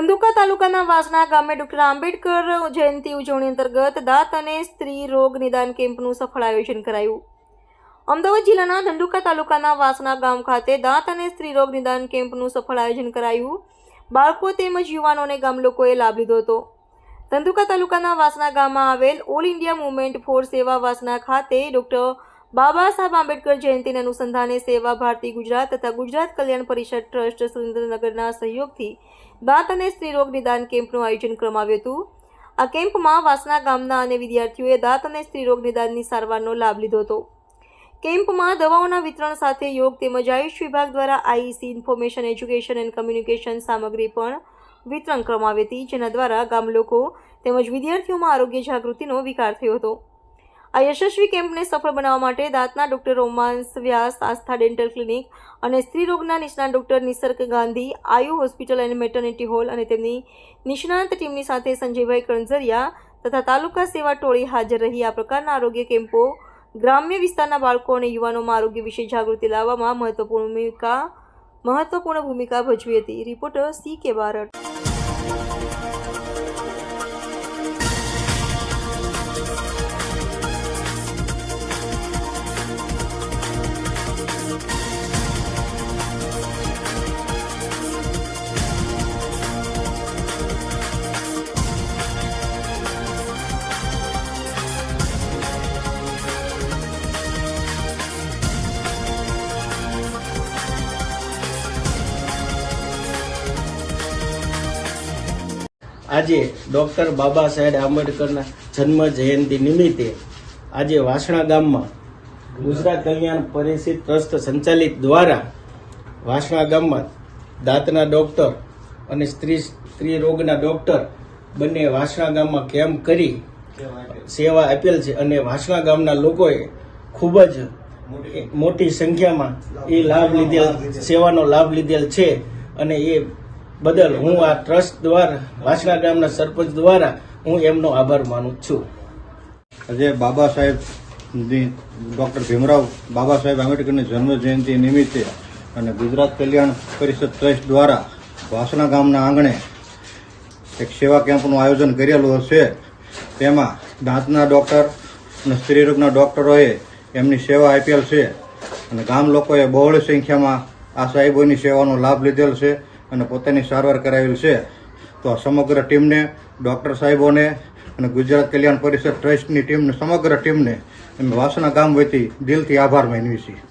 ધંધુકા તાલુકાના વાસણા ગામે ડોક્ટર આંબેડકર જયંતિ ઉજવણી અંતર્ગત દાંત અને સ્ત્રી રોગ નિદાન કેમ્પનું સફળ આયોજન કરાયું. અમદાવાદ જિલ્લાના ધંધુકા તાલુકાના વાસણા ગામ ખાતે દાંત અને સ્ત્રી રોગ નિદાન કેમ્પનું સફળ આયોજન કરાયું. બાળકો તેમજ યુવાનોને ગામ લોકોએ લાભ લીધો હતો. ધંધુકા તાલુકાના વાસણા ગામમાં આવેલ ઓલ ઇન્ડિયા મુવમેન્ટ ફોર સેવા વાસણા ખાતે ડોક્ટર બાબા સાહેબ આંબેડકર જયંતિને અનુસંધાને સેવા ભારતી ગુજરાત તથા ગુજરાત કલ્યાણ પરિષદ ટ્રસ્ટ સુરેન્દ્રનગરના સહયોગથી દાંત અને સ્ત્રી રોગ નિદાન કેમ્પનું આયોજન કરવામાં આવ્યું હતું. આ કેમ્પમાં વાસણા ગામના અને વિદ્યાર્થીઓએ દાંત અને સ્ત્રી રોગ નિદાનની સારવારનો લાભ લીધો હતો. કેમ્પમાં દવાઓના વિતરણ સાથે યોગ તેમજ આયુષ વિભાગ દ્વારા IC information education and communication સામગ્રી પણ વિતરણ કરવામાં આવી હતી, જેના દ્વારા ગામ લોકો તેમજ વિદ્યાર્થીઓમાં આરોગ્ય જાગૃતિનો વિકાર થયો હતો. આ યશસ્વી કેમ્પને સફળ બનાવવા માટે દાંતના doctor Romans Vyas, Astha dental clinic અને સ્ત્રીરોગના નિષ્ણાત ડૉક્ટર નિસર્ગ ગાંધી, આયુ હોસ્પિટલ એન્ડ મેટર્નિટી હોલ અને તેમની નિષ્ણાંત ટીમની સાથે સંજયભાઈ કણઝરિયા તથા તાલુકા સેવા ટોળી હાજર રહી. આ પ્રકારના આરોગ્ય કેમ્પો ગ્રામ્ય વિસ્તારના બાળકો અને યુવાનોમાં આરોગ્ય વિશે જાગૃતિ લાવવામાં મહત્વપૂર્ણ ભૂમિકા મહત્વપૂર્ણ ભૂમિકા ભજવી હતી. રિપોર્ટર સી કે બારડ. આજે ડૉક્ટર બાબા સાહેબ આંબેડકરના જન્મ જયંતિ નિમિત્તે આજે વાસણા ગામમાં ગુજરાત કલ્યાણ પરિષદ ટ્રસ્ટ સંચાલિત દ્વારા વાસણા ગામમાં દાંતના ડૉક્ટર અને સ્ત્રી સ્ત્રી રોગના ડૉક્ટર બંને વાસણા ગામમાં કેમ્પ કરી સેવા આપેલ છે અને વાસણા ગામના લોકોએ ખૂબ જ મોટી સંખ્યામાં એ લાભ લીધેલ, સેવાનો લાભ લીધેલ છે અને એ બદલ હું આ ટ્રસ્ટ દ્વારા વાસણા ગામના સરપંચ દ્વારા હું એમનો આભાર માનું છું. આજે બાબા સાહેબ ડોક્ટર ભીમરાવ બાબા સાહેબ આંબેડકરની જન્મજયંતિ નિમિત્તે અને ગુજરાત કલ્યાણ પરિષદ ટ્રસ્ટ દ્વારા વાસણા ગામના આંગણે એક સેવા કેમ્પનું આયોજન કરેલું છે તેમાં દાંતના ડૉક્ટર અને સ્ત્રીરોગના ડૉક્ટરોએ એમની સેવા આપેલ છે અને ગામ લોકોએ બહોળી સંખ્યામાં આ સાહેબોની સેવાનો લાભ લીધેલ છે. અને પોતાની સારવાર કરાવેલ છે, તો સમગ્ર ટીમને, ડૉક્ટર સાહેબોને અને ગુજરાત કલ્યાણ પરિષદ ટ્રસ્ટની ટીમને, સમગ્ર ટીમને અમે વાસણા ગામ વતી દિલથી આભાર માનવી છીએ.